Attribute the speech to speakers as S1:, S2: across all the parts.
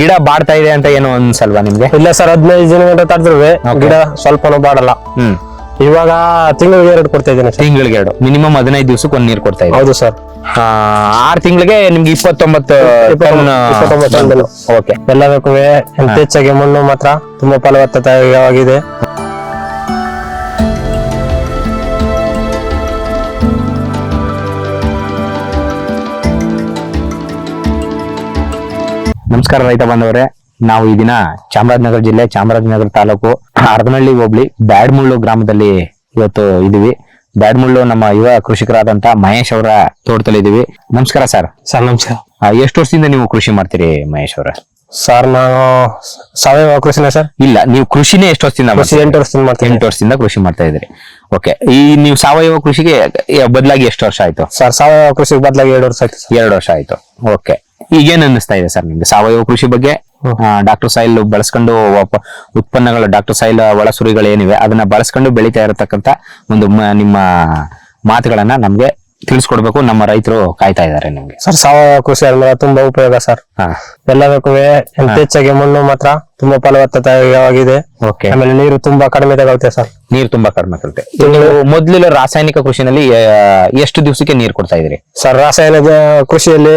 S1: ಗಿಡ ಬಾಡ್ತಾ ಇದೆ ಅಂತ ಏನು ಅನ್ಸಲ್ವಾ ನಿಮ್ಗೆ?
S2: ಇಲ್ಲ ಸರ್ ಹದಿನೈದು ದಿನ ಗಂಟೆ ತಡೆದ್ರು. ಗಿಡ ಸ್ವಲ್ಪನೂ ಬಾಡಲ್ಲ.
S1: ಹ್ಮ್.
S2: ಇವಾಗ ತಿಂಗಳಿಗೆ ಎರಡು ಕೊಡ್ತಾ ಇದ್ದೀನಿ
S1: ತಿಂಗಳಿಗೆ ಎರಡು. ಮಿನಿಮಮ್ ಹದಿನೈದು ದಿವಸಕ್ಕೆ ಒಂದ್ ನೀರ್ ಕೊಡ್ತಾ ಇದೆ
S2: ಹೌದು ಸರ್.
S1: ಆರ್ ತಿಂಗಳಿಗೆ ನಿಮ್ಗೆ ಇಪ್ಪತ್ತೊಂಬತ್ತು. ಓಕೆ
S2: ಎಲ್ಲದಕ್ಕೂ ಹೆಚ್ಚಾಗಿ ಮಣ್ಣು ಮಾತ್ರ ತುಂಬಾ ಫಲವತ್ತತೆಯಾಗಿದೆ.
S1: ನಮಸ್ಕಾರ ರೈತ ಬಾಂಧವರೇ. ನಾವು ಈ ದಿನ ಚಾಮರಾಜನಗರ ಜಿಲ್ಲೆ ಚಾಮರಾಜನಗರ ತಾಲೂಕು ಅರ್ಧನಹಳ್ಳಿ ಹೋಬಳಿ ಬ್ಯಾಡ್ಮುಳ್ಳು ಗ್ರಾಮದಲ್ಲಿ ಇವತ್ತು ಇದೀವಿ ಬ್ಯಾಡ್ಮುಳ್ಳು ನಮ್ಮ ಯುವ ಕೃಷಿಕರಾದಂತ ಮಹೇಶ್ ಅವರ ತೋಟದಲ್ಲಿ ಇದೀವಿ ನಮಸ್ಕಾರ ಸರ್.
S2: ಸರ್ ನಮಸ್ಕಾರ.
S1: ಎಷ್ಟು ವರ್ಷದಿಂದ ನೀವು ಕೃಷಿ ಮಾಡ್ತೀರಿ ಮಹೇಶ್ ಅವರ?
S2: ಸರ್ ನಾನು ಸಾವಯವ ಕೃಷಿನ ಸರ್.
S1: ಇಲ್ಲ ನೀವು ಕೃಷಿನೇ ಎಷ್ಟು ವರ್ಷದಿಂದ
S2: ಕೃಷಿ ಎಂಟು ವರ್ಷದಿಂದ ಮಾಡ್ತೀನಿ
S1: ಎಂಟು ವರ್ಷದಿಂದ ಕೃಷಿ ಮಾಡ್ತಾ ಇದ್ರಿ ಓಕೆ ಈ ನೀವು ಸಾವಯವ ಕೃಷಿಗೆ ಬದಲಾಗಿ ಎಷ್ಟು ವರ್ಷ ಆಯ್ತು?
S2: ಸರ್ ಸಾವಯವ ಕೃಷಿಗೆ ಬದಲಾಗಿ ಎರಡು ವರ್ಷ ಆಯ್ತು
S1: ಎರಡು ವರ್ಷ ಆಯ್ತು. ಓಕೆ ಈಗೇನ್ ಅನ್ನಿಸ್ತಾ ಇದೆ ಸರ್ ನಿಮ್ಗೆ? ಸಾವಯವ ಕೃಷಿ ಬಗ್ಗೆ ಡಾಕ್ಟರ್ ಸಾಯಿಲ್ ಬಳಸ್ಕೊಂಡು ಉತ್ಪನ್ನಗಳು ಡಾಕ್ಟರ್ ಸಾಯಿಲ್ ಒಳಸುರಿಗಳು ಏನಿವೆ ಅದನ್ನ ಬಳಸ್ಕೊಂಡು ಬೆಳೀತಾ ಇರತಕ್ಕಂತ ಒಂದು ನಿಮ್ಮ ಮಾತುಗಳನ್ನ ನಮ್ಗೆ ತಿಳಿಸ್ಕೊಡ್ಬೇಕು ನಮ್ಮ ರೈತರು ಕಾಯ್ತಾ ಇದ್ದಾರೆ ನಿಮ್ಗೆ.
S2: ಸರ್ ಸಾವಯವ ಕೃಷಿ ಅಂದ್ರೆ ತುಂಬಾ ಉಪಯೋಗ ಸರ್.
S1: ಹಾ.
S2: ಎಲ್ಲದಕ್ಕೂ ಹೆಚ್ಚಾಗಿ ಮಣ್ಣು ಮಾತ್ರ ತುಂಬಾ ಫಲವತ್ತತೆಯಾಗಿದೆ.
S1: ಓಕೆ.
S2: ಆಮೇಲೆ ನೀರು ತುಂಬಾ ಕಡಿಮೆ ತಗೊಳುತ್ತೆ ಸರ್.
S1: ನೀರು ತುಂಬಾ ಕಡಿಮೆ ನೀವು ಮೊದ್ಲಿನ ರಾಸಾಯನಿಕ ಕೃಷಿನಲ್ಲಿ ಎಷ್ಟು ದಿವಸಕ್ಕೆ ನೀರು ಕೊಡ್ತಾ ಇದ್ರಿ
S2: ಸರ್ ರಾಸಾಯನಿಕ ಕೃಷಿಯಲ್ಲಿ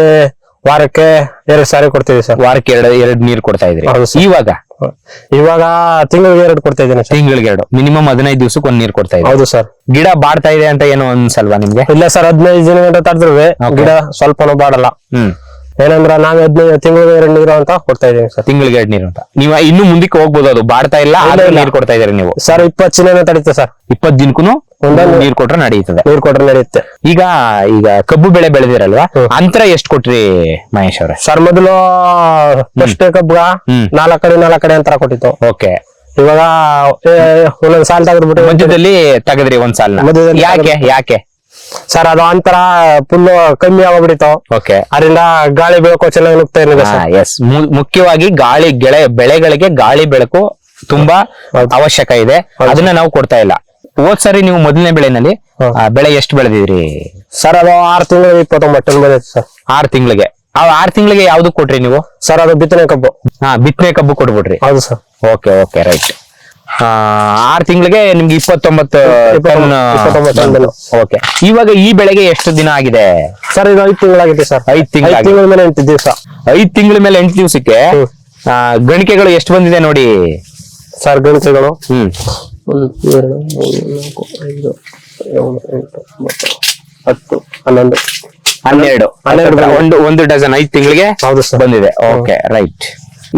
S2: ವಾರಕ್ಕೆ ಎರಡ್ ಸಾರಿ ಕೊಡ್ತೀವಿ ಸರ್.
S1: ವಾರಕ್ಕೆ ಎರಡು ಎರಡು ನೀರು ಕೊಡ್ತಾ ಇದ್ರಿ.
S2: ಹೌದು.
S1: ಇವಾಗ?
S2: ಇವಾಗ ತಿಂಗಳಿಗೆ ಎರಡು ಕೊಡ್ತಾ ಇದ್ದೀನಿ ಸರ್.
S1: ತಿಂಗಳಿಗೆ ಎರಡು. ಮಿನಿಮಮ್ ಹದಿನೈದು ದಿವಸಕ್ಕೆ ಒಂದ್ ನೀರು ಕೊಡ್ತಾ ಇದ್ರಿ
S2: ಹೌದು ಸರ್.
S1: ಗಿಡ ಬಾಡ್ತಾ ಇದೆ ಅಂತ ಏನೋ ಅನ್ಸಲ್ವಾ ನಿಮ್ಗೆ?
S2: ಇಲ್ಲ ಸರ್ ಹದಿನೈದು ದಿನ ಗಂಟೆ
S1: Okay.
S2: ಗಿಡ ಸ್ವಲ್ಪನೂ ಬಾಡಲ್ಲ.
S1: ಹ್ಮ್.
S2: ಏನಂದ್ರ ನಾವ್ ಹದಿನೈದು ತಿಂಗಳಿಗೆ ಎರಡು ನೀರು ಅಂತ ಕೊಡ್ತಾ ಇದೀವಿ ಸರ್.
S1: ತಿಂಗಳಿಗೆ ಎರಡು ನೀರು ಅಂತ. ನೀವು ಇನ್ನು ಮುಂದಕ್ಕೆ ಹೋಗ್ಬೋದು ಅದು. ಬಾಡ್ತಾ ಇಲ್ಲ ಆದ್ರೆ
S2: ಇಲ್ಲ.
S1: ನೀರು ಕೊಡ್ತಾ ಇದ್ದೀರಿ ನೀವು.
S2: ಸರ್ ಇಪ್ಪತ್ತು ಚಿನ್ನ ತಡೀತೆ ಸರ್.
S1: ಇಪ್ಪತ್ ದಿನಕ್ಕೂ ನೀರು ಕೊಟ್ರೆ ನಡೆಯುತ್ತದೆ
S2: ನೀರ್ ಕೊಟ್ರೆ ನಡೆಯುತ್ತೆ
S1: ಈಗ ಈಗ ಕಬ್ಬು ಬೆಳೆ ಬೆಳೆದಿರಲ್ವಾ. ಅಂತರ ಎಷ್ಟು ಕೊಟ್ರಿ ಮಹೇಶ್ ಅವ್ರೆ?
S2: ಸರ್ ಮೊದಲು ಫಸ್ಟ್ ಕಬ್ಬು
S1: ನಾಲ್ಕಡೆ
S2: ನಾಲ್ಕು ಕಡೆ ನಾಲ್ಕು ಕಡೆ ಅಂತರ ಕೊಟ್ಟಿತ್ತು.
S1: ಓಕೆ.
S2: ಇವಾಗ ಒಂದೊಂದ್ ಸಾಲ ತೆಗೆದ್ಬಿಟ್ಟು
S1: ಮಧ್ಯದಲ್ಲಿ ತೆಗೆದ್ರಿ ಒಂದ್ ಸಾಲ ಯಾಕೆ ಯಾಕೆ?
S2: ಸರ್ ಅದು ಅಂತರ ಫುಲ್ ಕಮ್ಮಿ ಆಗೋಗ್ಬಿಟ್ಟಿತ್ತು
S1: ಓಕೆ.
S2: ಅದರಿಂದ ಗಾಳಿ ಬೆಳಕು ಚೆನ್ನಾಗಿ ನುಗ್ತಾ ಇರ್ಲಿಲ್ಲ
S1: ಎಸ್ ಮುಖ್ಯವಾಗಿ ಗಾಳಿ ಗೆಳೆ ಬೆಳೆಗಳಿಗೆ ಗಾಳಿ ಬೆಳಕು ತುಂಬಾ. ಅವಶ್ಯಕ ಇದೆ. ಅದನ್ನ ನಾವು ಕೊಡ್ತಾ ಇಲ್ಲ. ಹೋದ್ ಸರಿ ನೀವು ಮೊದಲನೇ ಬೆಳೆನಲ್ಲಿ ಆ, ಬೆಳೆ ಎಷ್ಟು ಬೆಳೆದಿದ್ರಿ?
S2: ಸರ್ ಅದು ಆರ್ ತಿಂಗಳ ಇಪ್ಪತ್ತೊಂಬತ್ತು ಟನ್ ಬಂದೈತೆ ಸರ್.
S1: ಆರ್ ತಿಂಗಳಿಗೆ. ಆ ಆರ್ ತಿಂಗಳಿಗೆ ಯಾವ್ದು ಕೊಟ್ರಿ ನೀವು?
S2: ಸರ್ ಅದು ಬಿತ್ತನೆ ಕಬ್ಬು.
S1: ಹಾ ಬಿತ್ತನೆ ಕಬ್ಬು ಕೊಡ್ಬಿಡ್ರಿ
S2: ಹೌದು sir.
S1: Okay okay right. R ತಿಂಗಳಿಗೆ ನಿಮ್ಗೆ ಇಪ್ಪತ್ತೊಂಬತ್ತು
S2: ಇಪ್ಪತ್ತೊಂಬತ್ತು- ಇಪ್ಪತ್ತೊಂಬತ್ತು ಟನ್ ಬಂದು.
S1: ಓಕೆ. ಇವಾಗ ಈ ಬೆಳೆಗೆ ಎಷ್ಟು ದಿನ ಆಗಿದೆ?
S2: ಸರ್ ಇದು ಐದು ತಿಂಗಳಾಗಿದೆ ಸರ್.
S1: ಐದ್ ತಿಂಗ್ಳು
S2: ಐದು
S1: ಆಗಿದೆ.
S2: ತಿಂಗಳ ಮೇಲೆ ಎಂಟು ದಿವಸ.
S1: ಐದ್ ತಿಂಗಳ ಮೇಲೆ ಎಂಟು ದಿವಸಕ್ಕೆ
S2: ಹ್ಮ್.
S1: ಗಣಿಕೆಗಳು ಎಷ್ಟು ಬಂದಿದೆ ನೋಡಿ?
S2: ಸರ್ ಗಣಿಕೆಗಳು
S1: ಹ್ಮ್.
S2: ಒಂದು ಎರಡು ಮೂರು ನಾಲ್ಕು ಐದು ಏಳು ಎಂಟು ಒಂಬತ್ತು ಹತ್ತು ಹನ್ನೊಂದು
S1: ಹನ್ನೆರಡು.
S2: ಹನ್ನೆರಡು.
S1: ಒಂದು ಒಂದು ಡಜನ್ ಐದು ತಿಂಗಳಿಗೆ
S2: ಹೌದು ಸರ್.
S1: ಬಂದಿದೆ. ಓಕೆ ರೈಟ್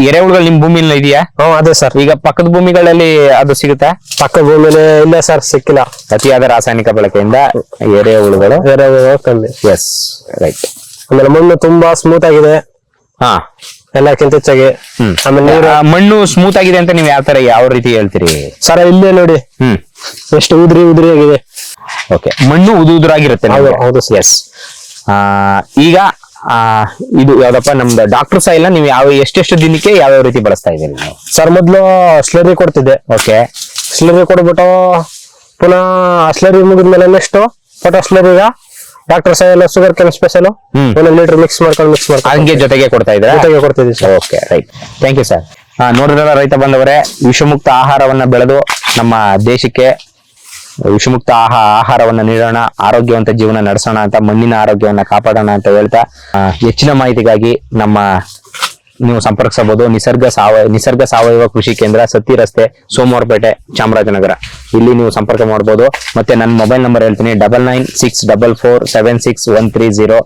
S1: ಎರೆಹುಳುಗಳು ನಿಮ್ ಭೂಮಿಯಲ್ಲಿ ಇದೆಯಾ?
S2: ಹ್ಮ್ ಅದೇ ಸರ್.
S1: ಈಗ ಪಕ್ಕದ ಭೂಮಿಗಳಲ್ಲಿ ಅದು ಸಿಗುತ್ತಾ?
S2: ಪಕ್ಕದ ಭೂಮಿಲಿ ಇಲ್ಲ ಸರ್ ಸಿಕ್ಕಿಲ್ಲ.
S1: ಅತಿಯಾದ ರಾಸಾಯನಿಕ ಬಳಕೆಯಿಂದ ಎರೆಹುಳುಗಳು
S2: ಬೇರೆ ಕಮ್ಮಿ
S1: ಎಸ್ ರೈಟ್
S2: ಆಮೇಲೆ ಮಣ್ಣು ತುಂಬಾ ಸ್ಮೂತ್ ಆಗಿದೆ.
S1: ಹಾ.
S2: ಎಲ್ಲಕ್ಕಿಂತ ಹೆಚ್ಚಾಗಿ ಆಮೇಲೆ ನೀರು
S1: ಮಣ್ಣು ಸ್ಮೂತ್ ಆಗಿದೆ ಅಂತ ನೀವು ಯಾವ ತರ ಯಾವ ರೀತಿ ಹೇಳ್ತೀರಿ?
S2: ಸರ ಇಲ್ಲೇ ನೋಡಿ.
S1: ಹ್ಮ್.
S2: ಎಷ್ಟು ಉದ್ರಿ ಉದ್ರಿ ಆಗಿದೆ.
S1: ಓಕೆ ಮಣ್ಣು ಉದು ಉದುರಾಗಿರುತ್ತೆ
S2: ಹೌದು, ಹೌದು.
S1: ಎಸ್ ಈಗ ಆ, ಇದು ಯಾವ್ದಪ್ಪ ನಮ್ದು ಡಾಕ್ಟರ್ ಇಲ್ಲ. ನೀವು ಯಾವ ಎಷ್ಟೆಷ್ಟು ದಿನಕ್ಕೆ ಯಾವ ಯಾವ ರೀತಿ ಬಳಸ್ತಾ ಇದ್ದೀರಿ ನೀವು?
S2: ಸರ್ ಮೊದ್ಲು ಸ್ಲರಿ ಕೊಡ್ತಿದ್ದೆ.
S1: ಓಕೆ
S2: ಸ್ಲರಿ ಕೊಡ್ಬಿಟ್ಟು ಪುನಃ ಸ್ಲರಿ ಮುಗಿದ್ಮೇಲೆ next photo ಸ್ಲರಿಗ doctor soil sugar chem special. ಒಂದೊಂದು ಲೀಟರ್ ಮಿಕ್ಸ್ ಮಾಡ್ಕೊಂಡು ಮಿಕ್ಸ್ ಮಾಡ್ಕೊಂಡು
S1: ಹಂಗೆ ಜೊತೆಗೆ ಕೊಡ್ತಾ ಇದ್ರೆ
S2: ಜೊತೆಗೆ ಕೊಡ್ತಿದ್ವಿ sir.
S1: Okay right thank you sir ನೋಡಿದ್ರಲ್ಲ ರೈತ ಬಂದವರೇ ವಿಷಮುಕ್ತ ಆಹಾರವನ್ನ ಬೆಳೆದು ನಮ್ಮ ದೇಶಕ್ಕೆ ವಿಷಮುಕ್ತ ಆಹಾ ಆಹಾರವನ್ನ ನೀಡೋಣ ಆರೋಗ್ಯವಂತ ಜೀವನ ನಡೆಸೋಣ ಅಂತ ಮಣ್ಣಿನ ಆರೋಗ್ಯವನ್ನ ಕಾಪಾಡೋಣ ಅಂತ ಹೇಳ್ತಾ ಹೆಚ್ಚಿನ ಮಾಹಿತಿಗಾಗಿ ನಮ್ಮ ನೀವು ಸಂಪರ್ಕಿಸಬಹುದು. ನಿಸರ್ಗ ಸಾವಯವ ನಿಸರ್ಗ ಸಾವಯವ ಕೃಷಿ ಕೇಂದ್ರ ಸತ್ತಿ ರಸ್ತೆ ಸೋಮವಾರಪೇಟೆ ಚಾಮರಾಜನಗರ. ಇಲ್ಲಿ ನೀವು ಸಂಪರ್ಕ ಮಾಡಬಹುದು ಮತ್ತೆ ನನ್ನ ಮೊಬೈಲ್ ನಂಬರ್ ಹೇಳ್ತೀನಿ. Double nine six double four seven six one three zero.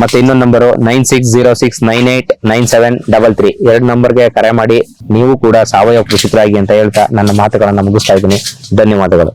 S1: ಮತ್ತೆ ಇನ್ನೊಂದು number nine six zero six nine eight nine seven double three. ಎರಡು ನಂಬರ್ಗೆ ಕರೆ ಮಾಡಿ. ನೀವು ಕೂಡ ಸಾವಯವ ಕೃಷಿಕರಾಗಿ ಅಂತ ಹೇಳ್ತಾ ನನ್ನ ಮಾತುಗಳನ್ನು ಮುಗಿಸ್ತಾ ಇದ್ದೀನಿ. ಧನ್ಯವಾದಗಳು.